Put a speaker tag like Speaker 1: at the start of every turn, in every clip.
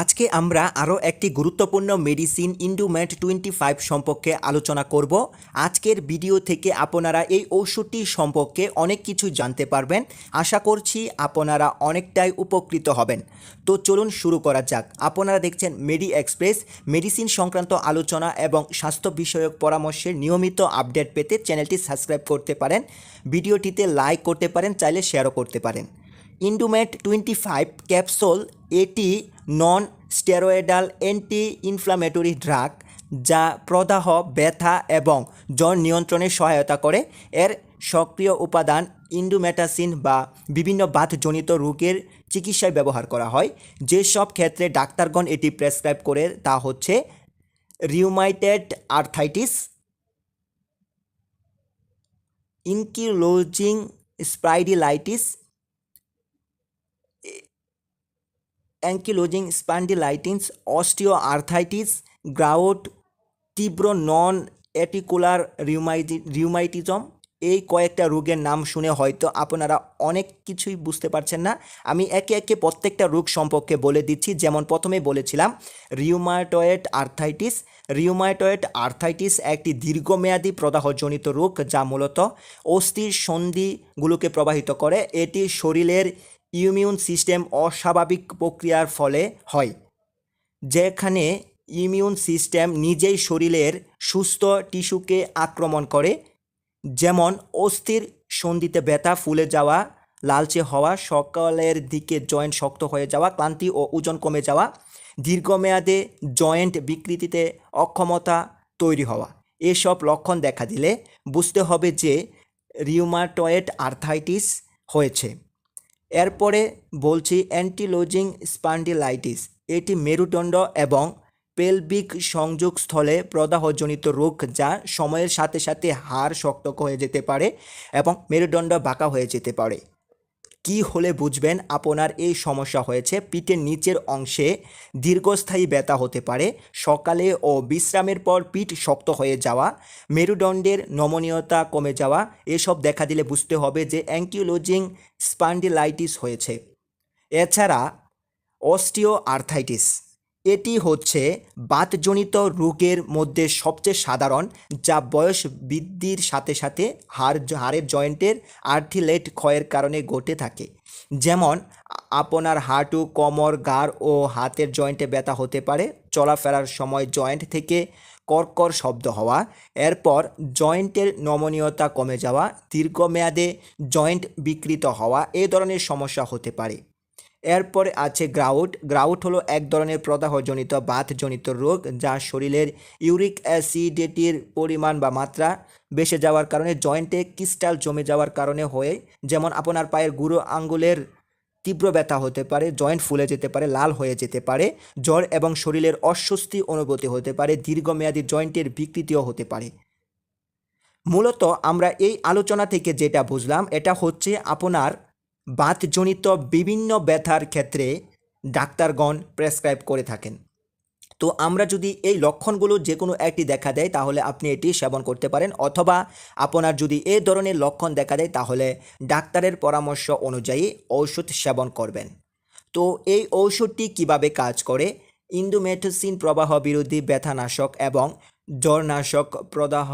Speaker 1: আজকে আমরা আরও একটি গুরুত্বপূর্ণ মেডিসিন ইন্ডুমেট টোয়েন্টি ফাইভ সম্পর্কে আলোচনা করব। আজকের ভিডিও থেকে আপনারা এই ওষুধটি সম্পর্কে অনেক কিছু জানতে পারবেন। আশা করছি আপনারা অনেকটাই উপকৃত হবেন। তো চলুন শুরু করা যাক। আপনারা দেখছেন মেডি এক্সপ্রেস, মেডিসিন সংক্রান্ত আলোচনা এবং স্বাস্থ্য বিষয়ক পরামর্শের নিয়মিত আপডেট পেতে চ্যানেলটি সাবস্ক্রাইব করতে পারেন। ভিডিওটিতে লাইক করতে পারেন, চাইলে শেয়ারও করতে পারেন। ইন্ডুমেট টোয়েন্টি ফাইভ ক্যাপসুল এটি non steroidal anti inflammatory drug যা প্রদাহ, ব্যথা এবং জ্বর নিয়ন্ত্রণে সহায়তা করে। এর সক্রিয় উপাদান ইন্ডুমেটাসিন বা বিভিন্ন বাতজনিত রোগের চিকিৎসায় ব্যবহার করা হয়। যেসব ক্ষেত্রে ডাক্তারগণ এটি প্রেসক্রাইব করে তা হচ্ছে rheumatoid arthritis ankylosing spondylitis ankylosing spondylitis osteoarthritis, gout, তীব্র নন এটিকুলার রিউমাইজি, রিউমাইটিজম। এই কয়েকটা রোগের নাম শুনে হয়তো আপনারা অনেক কিছুই বুঝতে পারছেন না। আমি একে একে প্রত্যেকটা রোগ সম্পর্কে বলে দিচ্ছি। যেমন প্রথমে বলেছিলাম, রিউমাটয়েড আর্থাইটিস। রিউমাটয়েড আর্থাইটিস একটি দীর্ঘমেয়াদী প্রদাহজনিত রোগ যা মূলত অস্থির সন্ধিগুলোকে প্রবাহিত করে। এটি শরীরের ইমিউন সিস্টেম অস্বাভাবিক প্রক্রিয়ার ফলে হয়, যেখানে ইমিউন সিস্টেম নিজেই শরীরের সুস্থ টিস্যুকে আক্রমণ করে, যেমন অস্থির সন্ধিতে ব্যথা, ফুলে যাওয়া, লালচে হওয়া, সকালের দিকে জয়েন্ট শক্ত হয়ে যাওয়া, ক্লান্তি ও ওজন কমে যাওয়া, দীর্ঘমেয়াদে জয়েন্ট বিকৃতিতে অক্ষমতা তৈরি হওয়া। এসব লক্ষণ দেখা দিলে বুঝতে হবে যে রিউমাটয়েড আর্থাইটিস হয়েছে। এরপরে বলছি অ্যান্টিলোজিং স্পান্ডিলাইটিস। এটি মেরুদণ্ড এবং পেলভিক সংযোগস্থলে প্রদাহজনিত রোগ যা সময়ের সাথে সাথে হাড় শক্ত হয়ে যেতে পারে এবং মেরুদণ্ড বাঁকা হয়ে যেতে পারে। কি হলে বুঝবেন আপনার এই সমস্যা হয়েছে? পিঠের নিচের অংশে দীর্ঘস্থায়ী ব্যথা হতে পারে, সকালে ও বিশ্রামের পর পিঠ শক্ত হয়ে যাওয়া, মেরুদণ্ডের নমনীয়তা কমে যাওয়া, এসব দেখা দিলে বুঝতে হবে যে অ্যাঙ্কিওলজিং স্পান্ডিলাইটিস হয়েছে। এছাড়া অস্টিও আর্থাইটিস এটি হচ্ছে বাতজনিত রোগের মধ্যে সবচেয়ে সাধারণ, যা বয়স বৃদ্ধির সাথে সাথে হাড় হাড়ের জয়েন্টের আর্থিলেট ক্ষয়ের কারণে ঘটে থাকে। যেমন, আপনার হাঁটু, কোমর, গাড় ও হাতের জয়েন্টে ব্যথা হতে পারে, চলাফেরার সময় জয়েন্ট থেকে কর্কর শব্দ হওয়া, এরপর জয়েন্টের নমনীয়তা কমে যাওয়া, দীর্ঘমেয়াদে জয়েন্ট বিকৃত হওয়া, এ ধরনের সমস্যা হতে পারে। এরপরে আছে গ্রাউট। গ্রাউট হলো এক ধরনের প্রদাহজনিত, বাতজনিত রোগ যা শরীরের ইউরিক অ্যাসিডেটির পরিমাণ বা মাত্রা বেসে যাওয়ার কারণে জয়েন্টে ক্রিস্টাল জমে যাওয়ার কারণে হয়ে, যেমন আপনার পায়ের গুঁড়ো আঙ্গুলের তীব্র ব্যথা হতে পারে, জয়েন্ট ফুলে যেতে পারে, লাল হয়ে যেতে পারে, জ্বর এবং শরীরের অস্বস্তি অনুভূতি হতে পারে, দীর্ঘমেয়াদী জয়েন্টের বিকৃতিও হতে পারে। মূলত আমরা এই আলোচনা থেকে যেটা বুঝলাম, এটা হচ্ছে আপনার বাতজনিত বিভিন্ন ব্যথার ক্ষেত্রে ডাক্তারগণ প্রেসক্রাইব করে থাকেন। তো আমরা যদি এই লক্ষণগুলো যে কোনো একটি দেখা দেয়, তাহলে আপনি এটি সেবন করতে পারেন, অথবা আপনার যদি এই ধরনের লক্ষণ দেখা দেয়, তাহলে ডাক্তারের পরামর্শ অনুযায়ী ঔষধ সেবন করবেন। তো এই ঔষধটি কীভাবে কাজ করে? ইন্ডোমেটোসিন প্রবাহ বিরোধী ব্যথানাশক এবং জ্বরনাশক প্রদাহ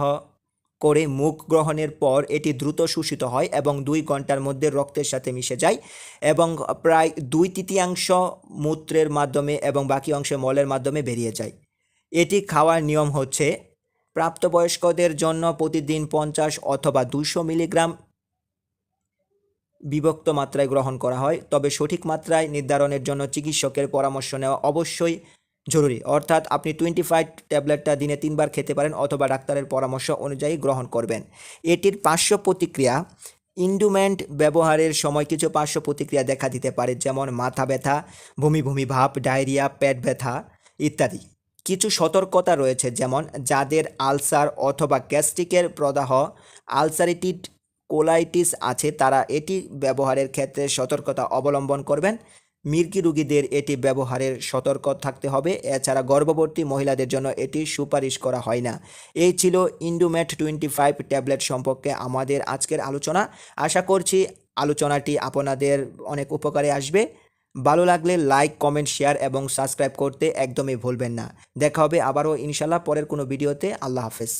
Speaker 1: করে মুখ গ্রহণের পর এটি দ্রুত শোষিত হয় এবং দুই ঘণ্টার মধ্যে রক্তের সাথে মিশে যায় এবং প্রায় দুই তৃতীয়াংশ মূত্রের মাধ্যমে এবং বাকি অংশে মলের মাধ্যমে বেরিয়ে যায়। এটি খাওয়ার নিয়ম হচ্ছে প্রাপ্তবয়স্কদের জন্য প্রতিদিন পঞ্চাশ অথবা দুশো মিলিগ্রাম বিভক্ত মাত্রায় গ্রহণ করা হয়। তবে সঠিক মাত্রায় নির্ধারণের জন্য চিকিৎসকের পরামর্শ নেওয়া অবশ্যই জরুরি। অর্থাৎ আপনি টোয়েন্টি ফাইভ ট্যাবলেটটা দিনে তিনবার খেতে পারেন অথবা ডাক্তারের পরামর্শ অনুযায়ী গ্রহণ করবেন। এটির পার্শ্ব প্রতিক্রিয়া, ইন্ডুমেন্ট ব্যবহারের সময় কিছু পার্শ্ব প্রতিক্রিয়া দেখা দিতে পারে, যেমন মাথা ব্যথা, বমি বমি ভাব, ডায়রিয়া, পেট ব্যথা ইত্যাদি। কিছু সতর্কতা রয়েছে, যেমন যাদের আলসার অথবা গ্যাস্ট্রিকের প্রদাহ, আলসারিটিড কোলাইটিস আছে, তারা এটি ব্যবহারের ক্ষেত্রে সতর্কতা অবলম্বন করবেন। মির্গি রুগীদের এটি ব্যবহারের সতর্ক থাকতে হবে। এছাড়া গর্ভবতী মহিলাদের জন্য এটি সুপারিশ করা হয় না। এই ছিল ইন্ডোমেট টোয়েন্টি ফাইভ ট্যাবলেট সম্পর্কে আমাদের আজকের আলোচনা। আশা করছি আলোচনাটি আপনাদের অনেক উপকারে আসবে। ভালো লাগলে লাইক, কমেন্ট, শেয়ার এবং সাবস্ক্রাইব করতে একদমই ভুলবেন না। দেখা হবে আবারও ইনশাল্লাহ পরের কোনো ভিডিওতে। আল্লাহ হাফেজ।